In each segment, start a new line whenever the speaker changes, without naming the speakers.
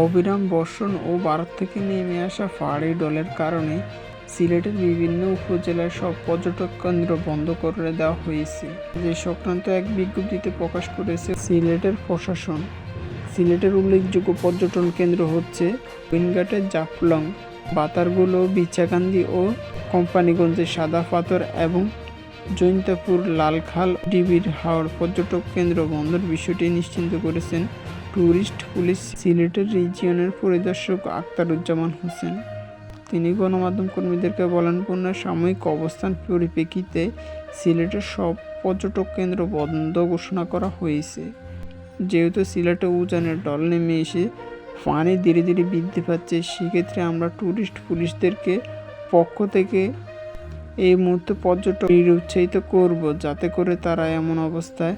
অবিরাম বর্ষণ ও ভারত থেকে নেমে আসা পাহাড়ি ডলের কারণে সিলেটের বিভিন্ন উপজেলার সব পর্যটক কেন্দ্র বন্ধ করে দেওয়া হয়েছে। যে সংক্রান্ত এক বিজ্ঞপ্তিতে প্রকাশ করেছে সিলেটের প্রশাসন। সিলেটের উল্লেখযোগ্য পর্যটন কেন্দ্র হচ্ছে উইনঘাটের জাফলং, বাতারগুলো বিচাকান্দি ও কোম্পানিগঞ্জের সাদা পাথর এবং জৈন্তাপুর লালখাল ডিবির হাওড় পর্যটক কেন্দ্র বন্ধের বিষয়টি নিশ্চিন্ত করেছেন ট্যুরিস্ট পুলিশ সিলেটের রিজিয়নের পরিদর্শক আখতারুজ্জামান হোসেন। তিনি গণমাধ্যম কর্মীদেরকে বলেন বন্যার সাময়িক অবস্থান পরিপ্রেক্ষিতে সিলেটের সব পর্যটক কেন্দ্র বন্ধ ঘোষণা করা হয়েছে। যেহেতু সিলেটে উজানের ডল নেমে এসে পানি ধীরে ধীরে বৃদ্ধি পাচ্ছে, সেক্ষেত্রে আমরা ট্যুরিস্ট পুলিশদেরকে পক্ষ থেকে এই মুহূর্তে পর্যটক নিরুৎসাহিত করব, যাতে করে তারা এমন অবস্থায়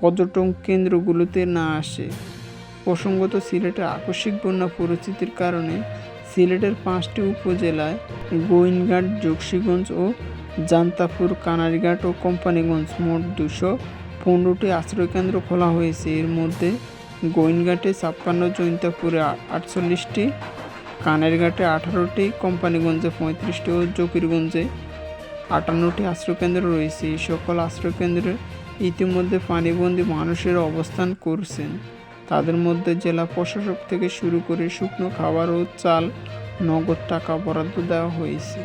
পর্যটন কেন্দ্রগুলোতে না আসে। প্রসঙ্গত সিলেটের আকস্মিক বন্যা পরিস্থিতির কারণে সিলেটের পাঁচটি উপজেলায় গোইনঘাট জোকসিগঞ্জ ও জান্তাপুর কানারঘাট ও কোম্পানিগঞ্জ মোট দুশো পনেরোটি আশ্রয়কেন্দ্র খোলা হয়েছে। এর মধ্যে গোইনঘাটে ছাপ্পান্ন, জৈন্তাপুরে আটচল্লিশটি কানেরঘাটে আঠারোটি, কোম্পানিগঞ্জে পঁয়ত্রিশটি ও জকিরগঞ্জে আটান্নটি আশ্রয়কেন্দ্র রয়েছে। এই সকল আশ্রয়কেন্দ্রে ইতিমধ্যে পানিবন্দী মানুষের অবস্থান করছেন। তাদের মধ্যে জেলা প্রশাসক থেকে শুরু করে শুকনো খাবার ও চাল নগদ টাকা বরাদ্দ দেওয়া হয়েছে।